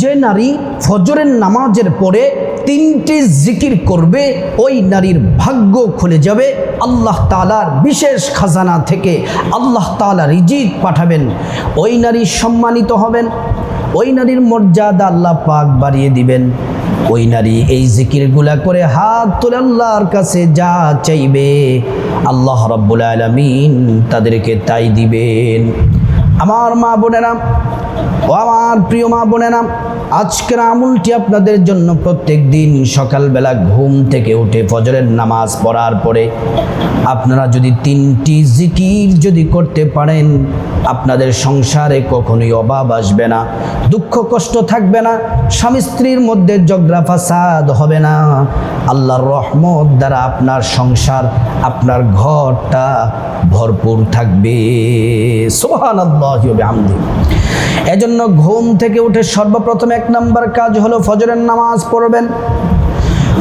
যে নারী ফজরের নামাজের পরে তিনটি জিকির করবে, ওই নারীর ভাগ্য খুলে যাবে। আল্লাহ তালার বিশেষ খাজানা থেকে আল্লাহ তালা রিজিক পাঠাবেন। ওই নারী সম্মানিত হবেন, ওই নারীর মর্যাদা আল্লাহ পাক বাড়িয়ে দিবেন। ওই নারী এই জিকিরগুলা করে হাত তুলে আল্লাহর কাছে যা চাইবে, আল্লাহ রব্বুল আলমিন তাদেরকে তাই দিবেন। আমার মা বোনেরা ও আমার প্রিয় মা বোনেরা, আজকের আমুলটি আপনাদের জন্য প্রত্যেক দিন সকালবেলা ঘুম থেকে উঠে ফজরের নামাজ পড়ার পরে আপনারা যদি তিনটি জিকির যদি করতে পারেন আপনাদের সংসারে কখনোই অভাব আসবে না, দুঃখ কষ্ট থাকবে না, স্বামী স্ত্রীর মধ্যে ঝগড়া ফাসাদ হবে না। আল্লাহর রহমত দ্বারা আপনার সংসার, আপনার ঘরটা ভরপুর থাকবে। সোহান এজন্য ঘুম থেকে উঠে সর্বপ্রথম এক নাম্বার কাজ হলো ফজরের নামাজ পড়বেন।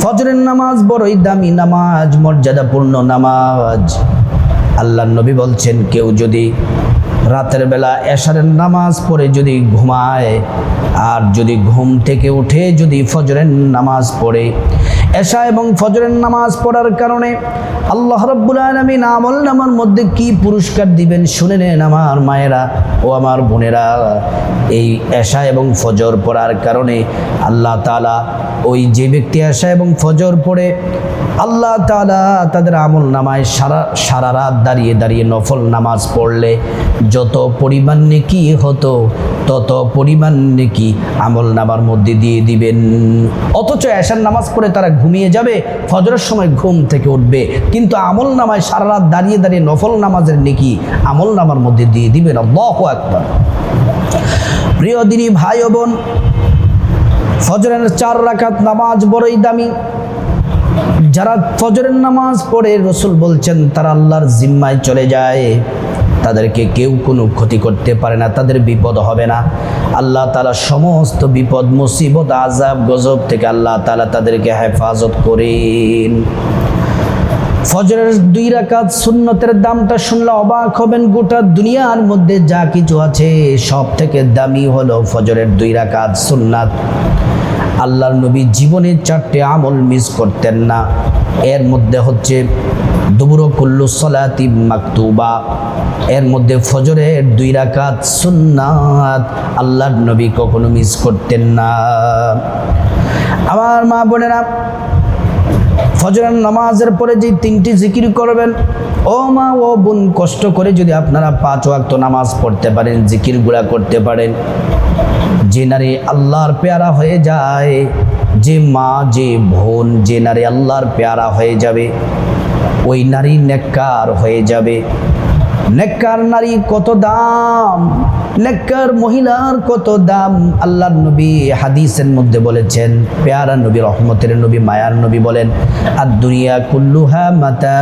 ফজরের নামাজ বড়ই দামি নামাজ, মর্যাদাপূর্ণ নামাজ। আল্লাহ নবী বলছেন, কেউ যদি রাতের বেলা এশারের নামাজ পড়ে যদি ঘুমায়, আর যদি ঘুম থেকে উঠে যদি ফজরের নামাজ পড়ে। এশা এবং ফজরের নামাজ পড়ার কারণে আল্লাহ রব্বুল আলমিন আমল নামার মধ্যে কি পুরস্কার দিবেন শুনে নেন আমার মায়েরা ও আমার বোনেরা। এই এশা এবং ফজর পড়ার কারণে আল্লাহ তালা ওই যে ব্যক্তি এশা এবং ফজর পড়ে, আল্লাহ তালা তাদের আমল নামায় সারা সারা রাত দাঁড়িয়ে দাঁড়িয়ে নফল নামাজ পড়লে যত পরিমাণ নেকি হতো, তত পরিমাণ নেকি আমল নামার মধ্যে দিয়ে দিবেন। অথচ এশার নামাজ পড়ে তারা ঘুমিয়ে যাবে, ফজরের সময় ঘুম থেকে উঠবে। কিন্তু আমল নামায় সারা রাত দাঁড়িয়ে দাঁড়িয়ে নফল নামাজের নেকি আমল নামার মধ্যে দিয়ে দিবেন। আল্লাহু আকবার। প্রিয় দিনী ভাই বোন, ফজরের চার রাখাত নামাজ বড়ই দামি। যারা ফজরের নামাজ পড়ে, রসুল বলছেন, তারা আল্লাহর জিম্মায় চলে যায়। তাদেরকে কেউ কোনো ক্ষতি করতে পারে না, তাদের বিপদ হবে না। আল্লাহ তালা সমস্ত বিপদ, মুসিবত আজাব গজব থেকে আল্লাহ তালা তাদেরকে হেফাজত করেন। ফজরের দুই রাকাত সুন্নতের দামটা শুনলে অবাক হবেন, গোটা দুনিয়ার মধ্যে যা কিছু আছে সব থেকে দামি হলো ফজরের দুই রাকাত সুন্নাত। আল্লাহর নবী জীবনে চারটে আমল মিস করতেন না। এর মধ্যে হচ্ছে দুবুরো কুল্লু সলাতি মাকতুবা। এর মধ্যে ফজরের দুই রাকাত সুন্নাত আল্লাহর নবী কখনো মিস করতেন না। আমার মা বোনেরা ফজরের নামাজের পরে যে তিনটি জিকির করবেন, ও মা, ও বোন, কষ্ট করে যদি আপনারা পাঁচ ওয়াক্ত নামাজ পড়তে পারেন জিকিরগুলা করতে পারেন, যে নারী আল্লাহর পেয়ারা হয়ে যায়, যে মা, যে বোন, যে নারী আল্লাহর পেয়ারা হয়ে যাবে, ওই নারী নেককার হয়ে যাবে। নেককার নারী কত দাম? নেককার মহিলার কত দাম? আল্লাহর নবী হাদিসের মধ্যে বলেছেন পেয়ারা নবী, রহমতের নবী, মায়ার নবী বলেন আর দুনিয়া কুল্লুহা মাতা,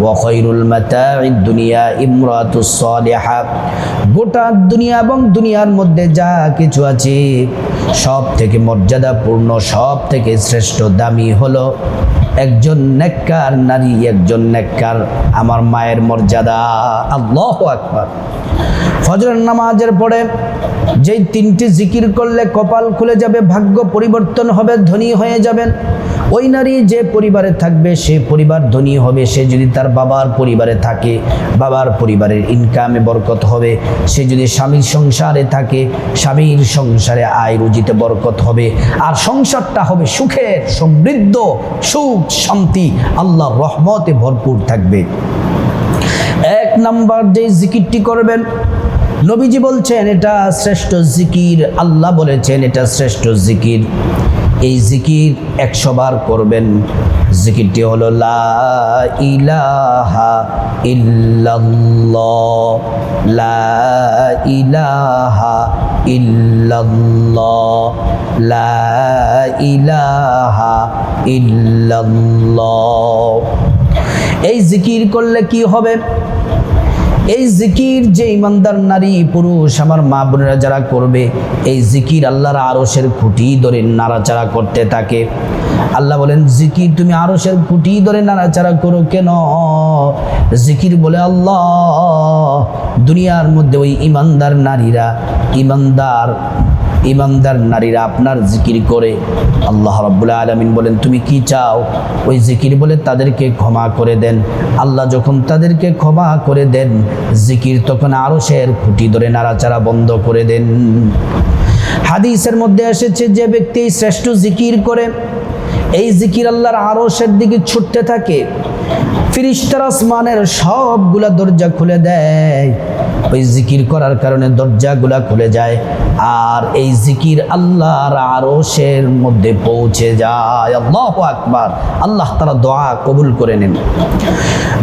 ওয়া খৈরুল মাতা দুনিয়া ইমরাতুস সালিহা। গোটা দুনিয়া এবং দুনিয়ার মধ্যে যা কিছু আছে সব থেকে মর্যাদাপূর্ণ সব থেকে শ্রেষ্ঠ দামি হলো একজন নেককার নারী, একজন নেককার। আমার মায়ের মর্যাদা আল্লাহ আকবার। ফজরের নামাজের পরে যেই তিনটি জিকির করলে কপাল খুলে যাবে, ভাগ্য পরিবর্তন হবে, ধনী হয়ে যাবেন। ওই নারী যে পরিবারে থাকবে, সে পরিবার ধনী হবে। সে যদি তার বাবার পরিবারে থাকে, বাবার পরিবারের ইনকামে বরকত হবে। সে যদি স্বামীর সংসারে থাকে, স্বামীর সংসারে আয় রুজিতে বরকত হবে। আর সংসারটা হবে সুখের, সমৃদ্ধ, সুখ, শান্তি আল্লাহ রহমতে ভরপুর থাকবে। এক নাম্বার যে জিকিরটি করবেন নবীজি বলছেন, এটা শ্রেষ্ঠ জিকির। আল্লাহ বলেছেন, এটা শ্রেষ্ঠ জিকির। এই জিকির একশো বার করবেন। জিকিরটি হলো, লা ইলাহা ইল্লাল্লাহ। লা ইলাহা লা ইলাহা এই জিকির করলে কি হবে? এই জিকির যে ইমানদার নারী, পুরুষ, আমার মা বোনেরা যারা করবে, এই জিকির আল্লাহর আরসের খুঁটি ধরে নাড়াচাড়া করতে থাকে। আল্লাহ বলেন, জিকির তুমি আরসের খুঁটি ধরে নাড়াচাড়া করো কেন? জিকির বলে, আল্লাহ, দুনিয়ার মধ্যে ওই ইমানদার নারীরা, ইমানদার ইমানদার নারীরা আপনার জিকির করে। আল্লাহ রব্বুল আলমিন বলেন, তুমি কি চাও? ওই জিকির বলে, তাদেরকে ক্ষমা করে দেন। আল্লাহ যখন তাদেরকে ক্ষমা করে দেন জিকির তখন আরও সের খুঁটি ধরে নাড়াচাড়া বন্ধ করে দেন। হাদিসের মধ্যে এসেছে যে ব্যক্তি শ্রেষ্ঠ জিকির করে, এই জিকির আল্লাহর আরশের দিকে ছুটতে থাকে। ফিরিস্তার আসমানের সবগুলা দরজা খুলে দেয়। ওই জিকির করার কারণে দরজাগুলা খুলে যায় আর এই জিকির আল্লাহর আরশের মধ্যে পৌঁছে যায়। আল্লাহ আকবার। আল্লাহ তারা দোয়া কবুল করে নেন।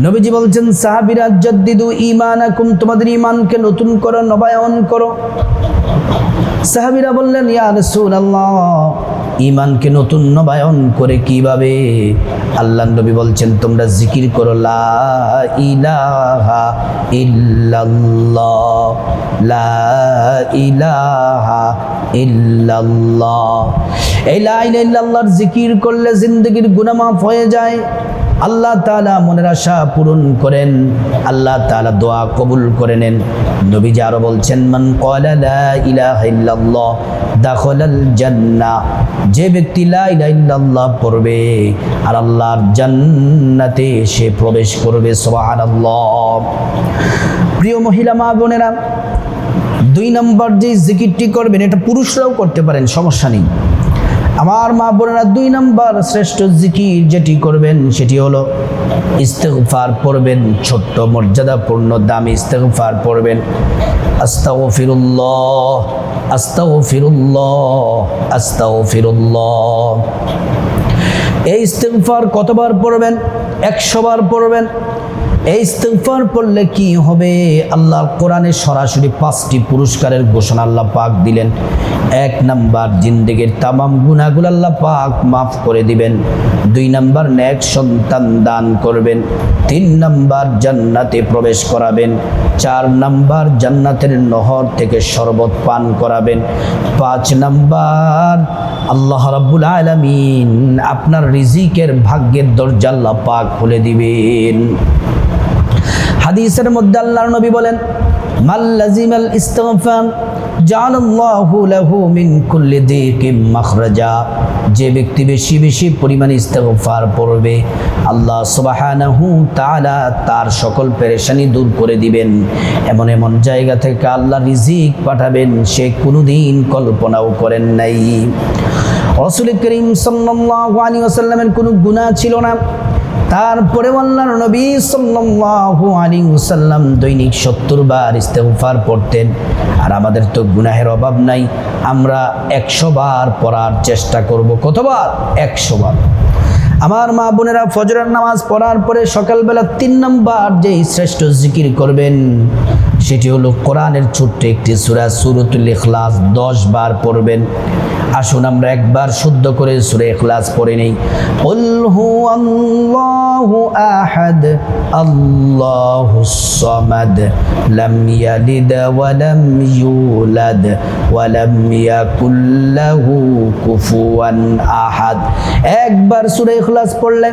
নবীজি বলছেন, সাহাবিরা, জদ্দিদু ইমানাকুম তোমাদের ইমানকে নতুন করো, নবায়ন করো। সাহাবিরা বললেন, ইয়া রাসূলুল্লাহ ইমানকে নতুন নবায়ন করে কীভাবে? আল্লাহ নবী বলছেন, তোমরা জিকির করো, লা ইলাহা ইল্লাল্লাহ, লা ইলাহা এই জিকির করলে জিন্দগির গুনাহ মাফ হয়ে যায়। আল্লাহ তাআলা মনের আশা পূরণ করেন। আল্লাহ তাআলা দোয়া কবুল করে নেন। নবীজি আরও বলছেন, মান ইল্লাল্লাহ যে ব্যক্তি লা ইলাহা ইল্লাল্লাহ পড়বে, আর আল্লাহর জান্নাতে সে প্রবেশ করবে, সুবহানাল্লাহ। প্রিয় মহিলা মা বোনেরা, দুই নম্বর যে জিকিরটি করবেন, এটা পুরুষরাও করতে পারেন, সমস্যা নেই। আমার মা বোনেরা দুই নম্বর শ্রেষ্ঠ জিকির যেটি করবেন, সেটি হলো ইস্তেগফার পড়বেন, ছোট্ট মর্যাদাপূর্ণ দামি ইস্তেগফার পড়বেন। আস্তাগফিরুল্লাহ আস্তাগফিরুল্লাহ আস্তাগফিরুল্লাহ। এই ইস্তেগফার কতবার পড়বেন? একশো বার পড়বেন। এই ইস্তেগফার পড়লে কি হবে? আল্লাহর কোরআনে সরাসরি পাঁচটি পুরস্কারের ঘোষণা আল্লাহ পাক দিলেন। এক নাম্বার, জিন্দেগির তামাম গুনাহগুলো আল্লাহ পাক মাফ করে দিবেন। দুই নাম্বার, নেক সন্তান দান করবেন। তিন নাম্বার, জান্নাতে প্রবেশ করাবেন। চার নাম্বার, জান্নাতের নহর থেকে শরবত পান করাবেন। পাঁচ নাম্বার, আল্লাহ রাব্বুল আলামিন আপনার রিজিকের ভাগ্যের দরজা আল্লাহ পাক খুলে দিবেন। হাদিসের মধ্যে আল্লাহর নবী বলেন মাল্লাজিমাল মাখরাজা। যে ব্যক্তি বেশি বেশি পরিমাণে ইস্তেগফার পড়বে, আল্লাহ তাআলা তার সকল পেরেশানি দূর করে দিবেন। এমন এমন জায়গা থেকে আল্লাহ রিজিক পাঠাবেন, সে কোনোদিন কল্পনাও করেন নাই। রসুল করিম সাল্লাল্লাহু আলাইহি ওয়াসাল্লামের কোনো গুনাহ ছিল না। তারপরে আল্লাহর নবী সাল্লাল্লাহু আলাইহি ওয়াসাল্লাম দৈনিক 70 বার ইস্তেগফার পড়তেন। আর আমাদের তো গুনাহের অভাব নাই। আমরা 100 বার পড়ার চেষ্টা করব। কতবার? 100 বার। আমার মা বোনেরা ফজরের নামাজ পড়ার পরে সকালবেলা তিন নম্বর যে শ্রেষ্ঠ জিকির করবেন, সেটি হলো কোরআনের ছোট্ট একটি সুরা সুরতুল ইখলাস দশ বার পড়বেন। আসুন আমরা একবার শুদ্ধ করে সুরে ইখলাস পড়ে নেই। হু কুফুয়ান আহাদ। একবার সূরা ইখলাস পড়লে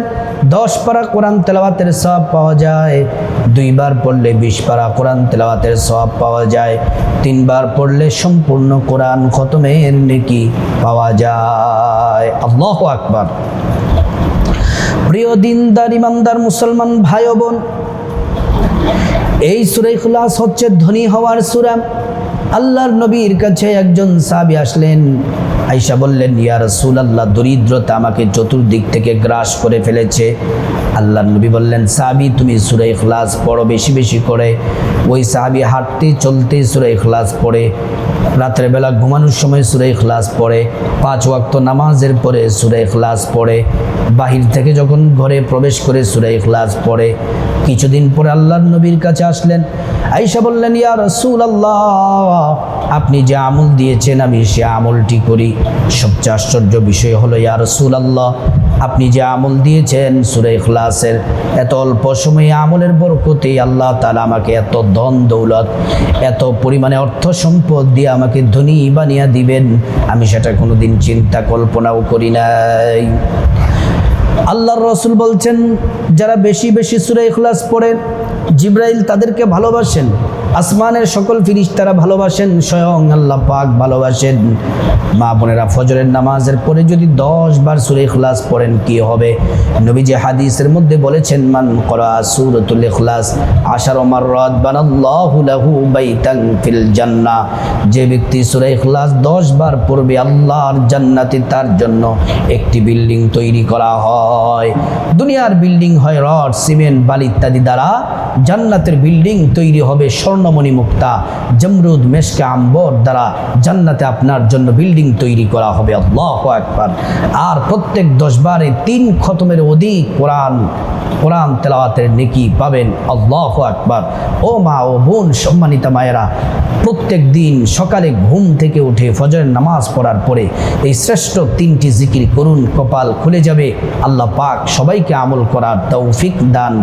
10 পারা কোরআন তেলাওয়াতের সব পাওয়া যায়, দুইবার পড়লে 20 পারা কোরআন তেলাওয়াতের সব পাওয়া যায়, তিনবার পড়লে সম্পূর্ণ কোরআন খতমের নেকি পাওয়া যায়। আল্লাহু আকবার। প্রিয় দিনদার, ইমানদার মুসলমান ভাই বোন, এই সুরে ইখলাস হচ্ছে ধনী হওয়ার সুরা। আল্লাহর নবীর কাছে একজন সাবি আসলেন আইসা বললেন, ইয়া রাসূল আল্লাহ দরিদ্রতা আমাকে চতুর্দিক থেকে গ্রাস করে ফেলেছে। আল্লাহ নবী বললেন সাবি তুমি সুরে ইখলাস পড়ো বেশি বেশি করে। ওই সাহাবি হাঁটতে চলতে সুরে ইখলাস পড়ে। রাত্রে বেলা ঘুমানোর সময় সুরে ইখলাস পড়ে। পাঁচ ওয়াক্ত নামাজের পরে সুরে ইখলাস পড়ে। বাহির থেকে যখন ঘরে প্রবেশ করে সুরে ইখলাস পড়ে। কিছুদিন পরে আল্লাহর নবীর কাছে আসলেন। আইসা বললেন, ইয়া রসুল আল্লাহ আপনি যে আমল দিয়েছেন, আমি সে আমলটি করি। সবচেয়ে আশ্চর্য বিষয় হলো, ইয়া রসুল আল্লাহ আপনি যে আমল দিয়েছেন সুরে ইখলাসের, এত অল্প সময়ে আমলের বরকতে আল্লাহ তালা আমাকে এত ধন, দৌলত, এত পরিমাণে অর্থ সম্পদ দিয়ে আমাকে ধনী বানিয়ে দিবেন। আমি সেটা কোনোদিন চিন্তা, কল্পনাও করি নাই। আল্লাহর রসুল বলছেন যারা বেশি বেশি সুরে ইখলাস পড়েন জিব্রাইল তাদেরকে ভালোবাসেন। আসমানের সকল ফিরিস্তারা ভালোবাসেন, স্বয়ং আল্লাহ পাক ভালোবাসেন। মা বোনেরা, ফজরের নামাজের পরে যদি দশ বার সুরে ইখলাস পড়েন, কি হবে? নবীজি হাদিসের মধ্যে বলেছেন, মান করা সুরতুল ইখলাস, আশার ওমর রদ বানাল্লাহু লাহু বাইতান ফিল জান্নাহ। যে ব্যক্তি সূরা ইখলাস 10 বার পড়বে, আল্লাহর জান্নাতে তার জন্য একটি বিল্ডিং তৈরি করা হয়। দুনিয়ার বিল্ডিং হয় রড, সিমেন্ট, বালি ইত্যাদি দ্বারা জান্নাতের বিল্ডিং তৈরি হবে স্বর্ণমণি মুক্তা, জমরুদ মেশকে আম্বর দ্বারা জান্নাতে আপনার জন্য বিল্ডিং তৈরি করা হবে। আল্লাহ একবার আর প্রত্যেক দশ বারে তিন খতমের অধিক কোরআন কোরআন তেলাওয়াতের নেকি পাবেন। আল্লাহ আকবার। ও মা ও বোন, সম্মানিতা মায়েরা, প্রত্যেক দিন সকালে ঘুম থেকে উঠে ফজরের নামাজ পড়ার পরে এই শ্রেষ্ঠ তিনটি জিকির করুন, কপাল খুলে যাবে। আল্লাহ পাক সবাইকে আমল করার তৌফিক দান